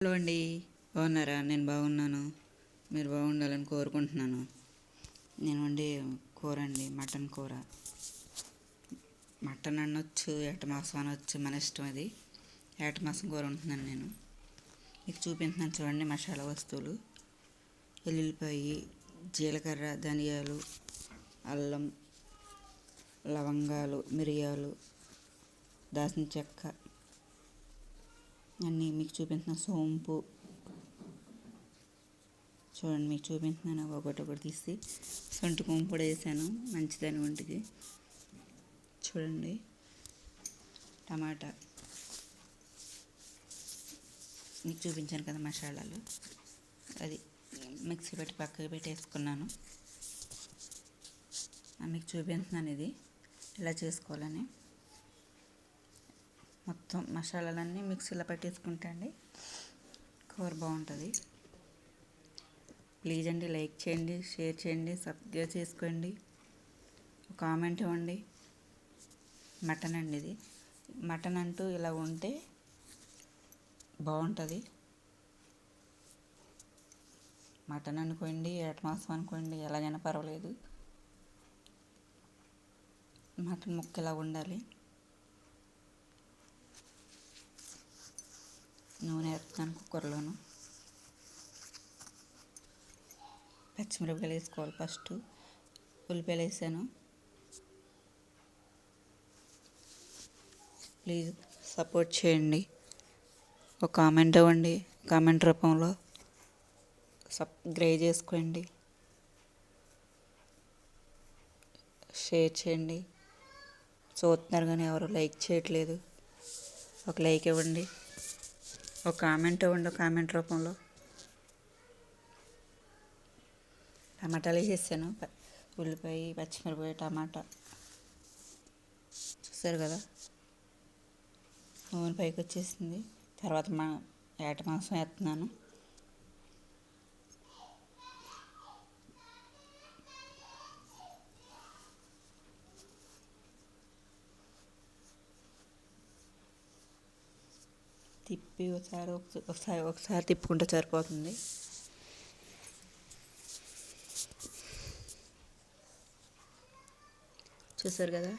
Hello అండి. బాగున్నారా? నేను బాగున్నాను. మీరు బాగుండాలని కోరుకుంటున్నాను. నేను వండే కూర అండి మటన్ కూర. మటన్ అనొచ్చు ఏటమాసం అనొచ్చు మన ఇష్టం అది. ఏటమాసం కూర ఉంటున్నాను నేను. మీకు చూపించినాను చూడండి మసాలా వస్తువులు. వెల్లుల్లిపాయి జీలకర్ర ధనియాలు అల్లం లవంగాలు మిరియాలు దాసిన చెక్క అన్నీ మీకు చూపించిన సోంపు. చూడండి మీకు చూపించినాను ఒకటి ఒకటి తీసి సొంటి కొంపు కూడా వేసాను. మంచిదని ఒంటికి. చూడండి టమాటా. మీకు చూపించాను కదా మసాలాలు. అది మిక్సీ పెట్టి పక్కకి పెట్టేసుకున్నాను. మీకు చూపించున్నాను ఇది. ఇలా చేసుకోవాలని. మొత్తం మసాలాలన్నీ మిక్సీలో పట్టేసుకుంటా అండి. కూర బాగుంటుంది. ప్లీజ్ అండి లైక్ చేయండి షేర్ చేయండి సబ్స్క్రైబ్ చేసుకోండి. కామెంట్ ఇవ్వండి. మటన్ అండి ఇది. మటన్ అంటూ ఇలా ఉంటే బాగుంటుంది. మటన్ అనుకోండి ఏట అనుకోండి ఎలాగైనా పర్వాలేదు. మటన్ ముక్క ఇలా ఉండాలి. నూనె వేస్తున్నాను కుక్కర్లోను. పచ్చిమిరపకాయలు వేసుకోవాలి ఫస్ట్. ఉల్లిపాయలు వేసాను. ప్లీజ్ సపోర్ట్ చేయండి. ఒక కామెంట్ ఇవ్వండి. కామెంట్ రూపంలో సబ్స్క్రైబ్ చేసుకోండి. షేర్ చేయండి. చూస్తున్నారు కానీ ఎవరు లైక్ చేయట్లేదు. ఒక లైక్ ఇవ్వండి. ఒక కామెంట్ ఇవ్వండి కామెంట్ రూపంలో. టమాటాలు వేసేసాను ఉల్లిపాయ పచ్చిమిరపకాయ టమాటా. చూసారు కదా? నూనె పైకి వచ్చేసింది తర్వాత మా ఏట మాంసం వేస్తున్నాను. తిప్పి ఒకసారి ఒకసారి ఒకసారి తిప్పుకుంటే సరిపోతుంది. చూసారు కదా?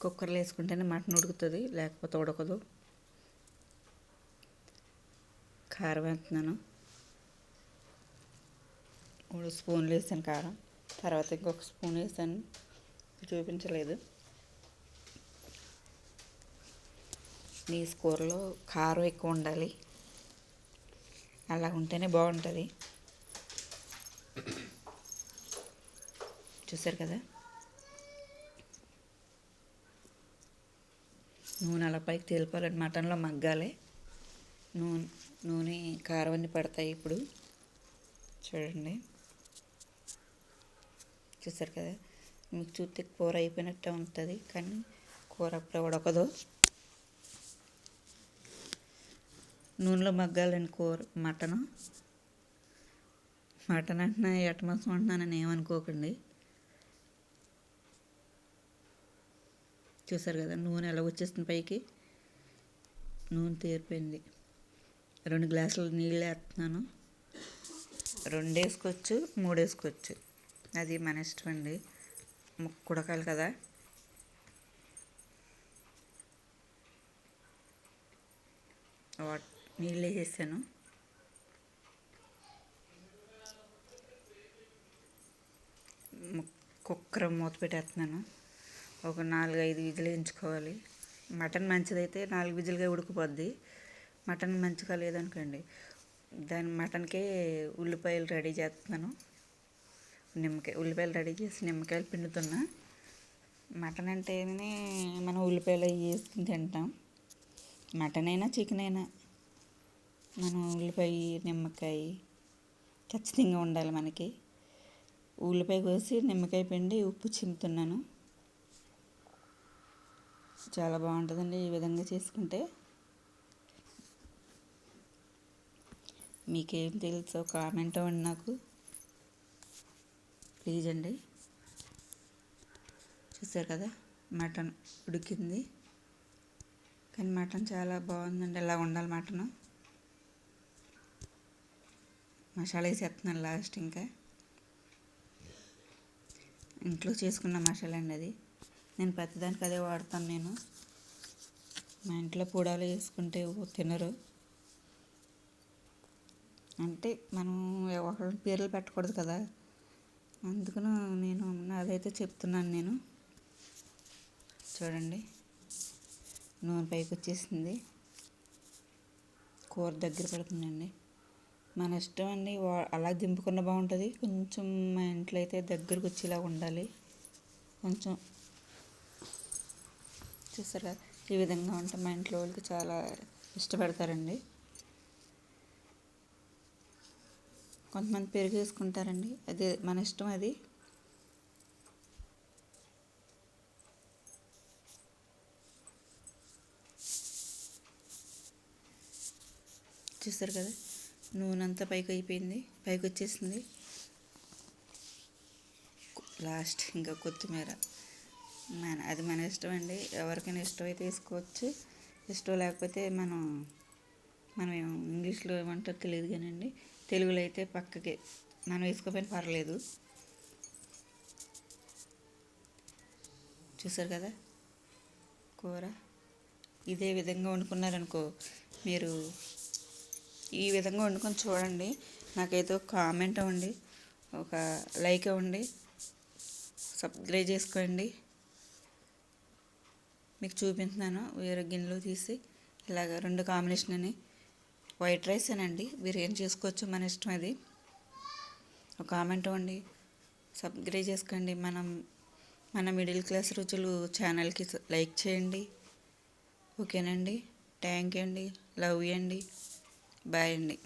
కుక్కర్లో వేసుకుంటేనే మటన్ ఉడుకుతుంది లేకపోతే ఉడకదు. కారం వేస్తున్నాను. మూడు స్పూన్లు వేసాను కారం. తర్వాత ఇంకొక స్పూన్ వేసాను. చూపించలేదు. నీ కూరలో కారం ఎక్కువ ఉండాలి. అలా ఉంటేనే బాగుంటుంది. చూసారు కదా? నూనె అలా పైకి తేలిపోవాలంటే మటన్లో మగ్గాలి. నూనె నూనె కారం అన్నీ పడతాయి ఇప్పుడు. చూడండి. చూసారు కదా? మీకు చూస్తే కూర అయిపోయినట్టే ఉంటుంది కానీ కూర అప్పుడు ఉడకదు నూనెలో మగ్గాలని కూర మటను. మటన్ అంటున్నా ఎట మాసం అంటున్నానని ఏమనుకోకండి చూసారు కదా నూనె ఎలా వచ్చేస్తుంది పైకి? నూనె తీరిపోయింది. రెండు గ్లాసులు నీళ్ళు వేస్తున్నాను. రెండు వేసుకోవచ్చు మూడు వేసుకోవచ్చు. అది మన ఇష్టం అండి. కుడకాలి కదా. వాటర్ నీళ్ళు వేసేసాను కుక్కర్ మూత పెట్టేస్తున్నాను. ఒక నాలుగు ఐదు విజులు ఎంచుకోవాలి మటన్ మంచిదైతే నాలుగు విజులుగా ఉడికిపోద్ది. మటన్ మంచిగా లేదనుకోండి దాని మటన్కే ఉల్లిపాయలు రెడీ చేస్తున్నాను. నిమ్మకాయ ఉల్లిపాయలు రెడీ చేసి నిమ్మకాయలు పిండుతున్నా. మటన్ అంటేనే మనం ఉల్లిపాయలు అవి వేసుకుని తింటాం. మటన్ అయినా చికెన్ అయినా మనం ఉల్లిపాయ నిమ్మకాయ ఖచ్చితంగా ఉండాలి మనకి. ఉల్లిపాయ కోసి నిమ్మకాయ పిండి ఉప్పు చిమ్ముతున్నాను చాలా బాగుంటుందండి ఈ విధంగా చేసుకుంటే. మీకేం తెలుసో కామెంట్ అవ్వండి నాకు. ప్లీజ్ అండి. చూసారు కదా మటన్ ఉడికింది. కానీ మటన్ చాలా బాగుందండి ఇలా ఉండాలి మటను? మసాలా వేసేస్తున్నాను లాస్ట్ ఇంకా. ఇంట్లో చేసుకున్న మసాలా అండి అది. నేను ప్రతిదానికి అదే వాడతాను నేను. మా ఇంట్లో పూడాలు వేసుకుంటే తినరు. అంటే మనం ఒకరి పేర్లు పెట్టకూడదు కదా. అందుకను నేను అదైతే చెప్తున్నాను నేను. చూడండి. నూనె పైకి వచ్చేసింది. కూర దగ్గర పడుతుందండి మన ఇష్టం అండి వా- అలా దింపుకున్న బాగుంటుంది. కొంచెం మా ఇంట్లో అయితే దగ్గరకు వచ్చేలా ఉండాలి. కొంచెం చూసారా ఈ విధంగా ఉంటే మా ఇంట్లో వాళ్ళకి చాలా ఇష్టపడతారండి. కొంతమంది పెరుగు వేసుకుంటారండి అది మన ఇష్టం అది. చూస్తారు కదా. నూనె అంతా పైకి అయిపోయింది పైకి వచ్చేసింది లాస్ట్ ఇంకా కొత్తిమీర. మన అది మన ఇష్టం అండి. ఎవరికైనా ఇష్టం అయితే వేసుకోవచ్చు. ఇష్టం లేకపోతే మనం మనం ఏం- ఇంగ్లీష్లో ఏమంటారో తెలియదు కానండి. తెలుగులో అయితే పక్కకి. మనం వేసుకోకపోయినా పర్లేదు. చూసారు కదా? కూర. ఇదే విధంగా వండుకున్నారనుకో మీరు ఈ విధంగా వండుకొని చూడండి. నాకైతే ఒక కామెంట్ ఇవ్వండి. ఒక లైక్ ఇవ్వండి. సబ్స్క్రైబ్ చేసుకోండి. మీకు చూపించున్నాను వేరే గిన్నెలో తీసి ఇలాగ రెండు కాంబినేషన్ అని వైట్ రైస్ అనండి. బిర్యానీ చేసుకోవచ్చు మన ఇష్టం అది. ఒక కామెంట్ ఇవ్వండి. సబ్స్క్రైబ్ చేసుకోండి. మనం మన మిడిల్ క్లాస్ రుచులు ఛానల్కి లైక్ చేయండి. ఓకేనండి. థ్యాంక్ యూ అండి. లవ్ అండి. బాయ్ అండి.